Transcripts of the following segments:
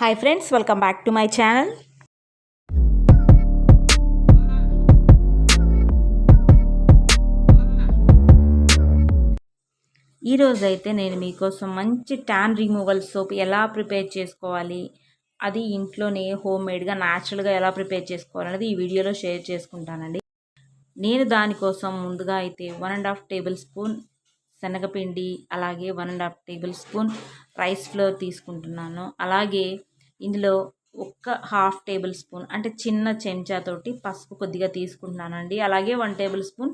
Hi friends welcome back to my channel ఈరోజు అయితే నేను మీకోసం మంచి ట్యాన్ రిమూవల్ సోప్ ఎలా ప్రిపేర్ చేసుకోవాలి? అది ఇంట్లోనే హోమ్ మేడ్గా న్యాచురల్గా ఎలా ప్రిపేర్ చేసుకోవాలనేది ఈ వీడియోలో షేర్ చేసుకుంటానండి. నేను దానికోసం ముందుగా అయితే one and half tablespoon శనగపిండి అలాగే one and half tablespoon rice flour తీసుకుంటున్నాను. అలాగే ఇందులో ఒక్క హాఫ్ టేబుల్ స్పూన్ అంటే చిన్న చెంచాతోటి పసుపు కొద్దిగా తీసుకుంటున్నానండి. అలాగే one tablespoon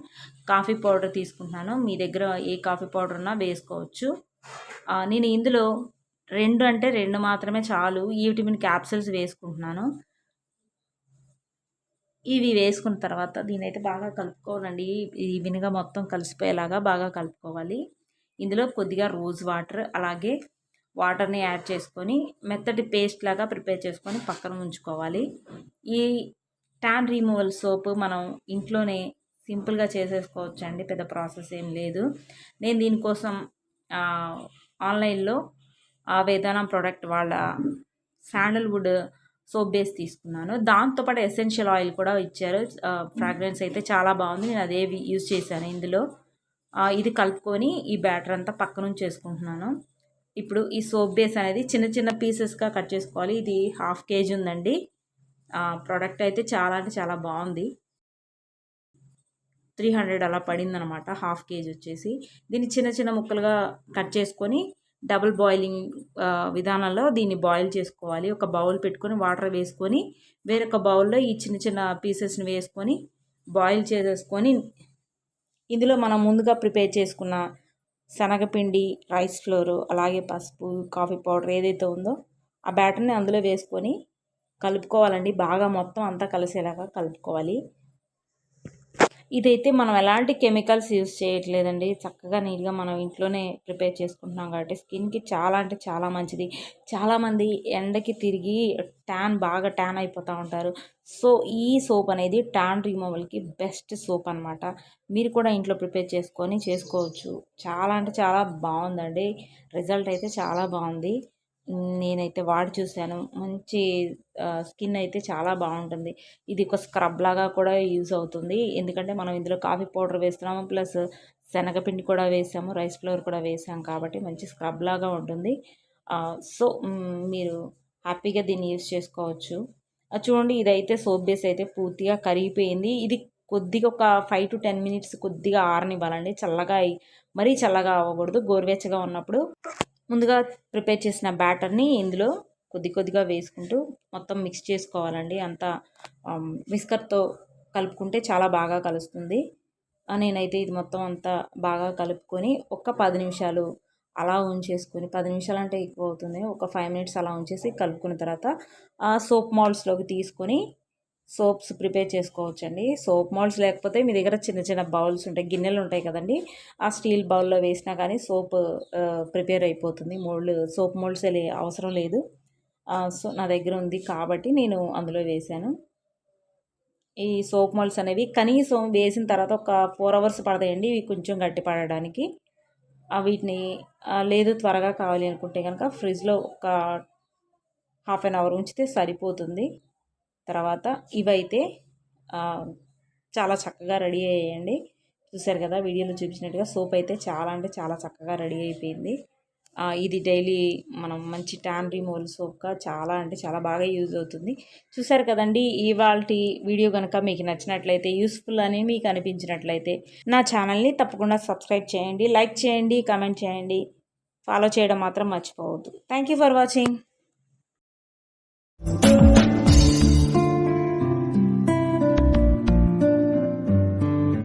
coffee powder తీసుకుంటున్నాను. మీ దగ్గర ఏ కాఫీ పౌడర్ ఉన్నా వేసుకోవచ్చు. నేను ఇందులో రెండు అంటే రెండు మాత్రమే చాలు. ఈ విటమిన్ క్యాప్సిల్స్ వేసుకుంటున్నాను. ఇవి వేసుకున్న తర్వాత దీని అయితే బాగా కలుపుకోవాలండి. ఈ వినిగా మొత్తం కలిసిపోయేలాగా బాగా కలుపుకోవాలి. ఇందులో కొద్దిగా రోజ్ వాటర్ అలాగే వాటర్ని యాడ్ చేసుకొని మెత్తటి పేస్ట్ లాగా ప్రిపేర్ చేసుకొని పక్కన ఉంచుకోవాలి. ఈ ట్యాన్ రిమూవల్ సోప్ మనం ఇంట్లోనే సింపుల్గా చేసేసుకోవచ్చు అండి పెద్ద ప్రాసెస్ ఏం లేదు. నేను దీనికోసం ఆన్లైన్లో ఆ వేదానం ప్రోడక్ట్ వాళ్ళ శాండల్వుడ్ సోప్ బేస్ తీసుకున్నాను. దాంతోపాటు ఎసెన్షియల్ ఆయిల్ కూడా ఇచ్చారు. ఫ్రాగ్రెన్స్ అయితే చాలా బాగుంది. నేను అదే యూజ్ చేశాను ఇందులో. ఇది కలుపుకొని ఈ బ్యాటర్ అంతా పక్కనుంచి చేసుకుంటున్నాను. ఇప్పుడు ఈ సోప్ బేస్ అనేది చిన్న చిన్న పీసెస్గా కట్ చేసుకోవాలి. ఇది హాఫ్ కేజీ ఉందండి. ప్రోడక్ట్ అయితే చాలా అంటే చాలా బాగుంది. త్రీ హండ్రెడ్ అలా పడింది అనమాట హాఫ్ కేజీ వచ్చేసి. దీన్ని చిన్న చిన్న ముక్కలుగా కట్ చేసుకొని డబుల్ బాయిలింగ్ విధానంలో దీన్ని బాయిల్ చేసుకోవాలి. ఒక బౌల్ పెట్టుకొని వాటర్ వేసుకొని వేరొక బౌల్లో ఈ చిన్న చిన్న పీసెస్ని వేసుకొని బాయిల్ చేసేసుకొని ఇందులో మనం ముందుగా ప్రిపేర్ చేసుకున్న శనగపిండి రైస్ ఫ్లోరు అలాగే పసుపు కాఫీ పౌడర్ ఏదైతే ఉందో ఆ బ్యాటర్ని అందులో వేసుకొని కలుపుకోవాలండి. బాగా మొత్తం అంతా కలిసేలాగా కలుపుకోవాలి. ఇదైతే మనం ఎలాంటి కెమికల్స్ యూజ్ చేయట్లేదండి. చక్కగా నీట్గా మనం ఇంట్లోనే ప్రిపేర్ చేసుకుంటున్నాం కాబట్టి స్కిన్కి చాలా అంటే చాలా మంచిది. చాలామంది ఎండకి తిరిగి ట్యాన్ బాగా ట్యాన్ అయిపోతూ ఉంటారు. సో ఈ సోప్ అనేది ట్యాన్ రిమూవల్కి బెస్ట్ సోప్ అనమాట మీరు కూడా ఇంట్లో ప్రిపేర్ చేసుకొని చేసుకోవచ్చు. చాలా అంటే చాలా బాగుందండి. రిజల్ట్ అయితే చాలా బాగుంది. నేనైతే వాడి చూశాను. మంచి స్కిన్ అయితే చాలా బాగుంటుంది. ఇది ఒక స్క్రబ్ లాగా కూడా యూజ్ అవుతుంది. ఎందుకంటే మనం ఇందులో కాఫీ పౌడర్ వేస్తున్నాము ప్లస్ శనగపిండి కూడా వేసాము రైస్ ఫ్లోర్ కూడా వేసాము కాబట్టి మంచి స్క్రబ్ లాగా ఉంటుంది. సో మీరు హ్యాపీగా దీన్ని యూజ్ చేసుకోవచ్చు. చూడండి ఇదైతే సోప్ బేస్ అయితే పూర్తిగా కరిగిపోయింది. ఇది కొద్దిగా ఒక ఫైవ్ టు టెన్ మినిట్స్ కొద్దిగా ఆరనివ్వాలండి. చల్లగా మరీ చల్లగా అవ్వకూడదు. గోరువెచ్చగా ఉన్నప్పుడు ముందుగా ప్రిపేర్ చేసిన బ్యాటర్ని ఇందులో కొద్ది కొద్దిగా వేసుకుంటూ మొత్తం మిక్స్ చేసుకోవాలండి. అంతా విస్కర్తో కలుపుకుంటే చాలా బాగా కలుస్తుంది. నేనైతే ఇది మొత్తం అంతా బాగా కలుపుకొని ఒక పది నిమిషాలు అలా ఉంచేసుకొని పది నిమిషాలు అంటే ఎక్కువ అవుతుంది. ఒక ఫైవ్ మినిట్స్ అలా ఉంచేసి కలుపుకున్న తర్వాత సోప్ మాల్స్లోకి తీసుకొని సోప్స్ ప్రిపేర్ చేసుకోవచ్చండి. సోప్ మాల్స్ లేకపోతే మీ దగ్గర చిన్న చిన్న బౌల్స్ ఉంటాయి గిన్నెలు ఉంటాయి కదండి. ఆ స్టీల్ బౌల్లో వేసినా కానీ సోప్ ప్రిపేర్ అయిపోతుంది. మోల్డ్ సోప్ మోల్డ్స్ అవసరం లేదు. సో నా దగ్గర ఉంది కాబట్టి నేను అందులో వేశాను. ఈ సోప్ మోల్డ్స్ అనేవి కనీసం వేసిన తర్వాత ఒక ఫోర్ అవర్స్ పడతాయండి ఇవి కొంచెం గట్టి పడడానికి. వీటిని లేదు త్వరగా కావాలి అనుకుంటే కనుక ఫ్రిడ్జ్లో ఒక హాఫ్ అన్ అవర్ ఉంచితే సరిపోతుంది. తర్వాత ఇవైతే చాలా చక్కగా రెడీ అయ్యాయండి. చూసారు కదా వీడియోలో చూపించినట్టుగా సోప్ అయితే చాలా అంటే చాలా చక్కగా రెడీ అయిపోయింది. ఇది డైలీ మనం మంచి ట్యాన్ రిమూవల్ సోప్గా చాలా అంటే చాలా బాగా యూజ్ అవుతుంది. చూసారు కదండి ఇవాళ వీడియో కనుక మీకు నచ్చినట్లయితే యూస్ఫుల్ అని మీకు అనిపించినట్లయితే నా ఛానల్ని తప్పకుండా సబ్స్క్రైబ్ చేయండి లైక్ చేయండి కామెంట్ చేయండి. ఫాలో చేయడం మాత్రం మర్చిపోవద్దు. Thank for watching.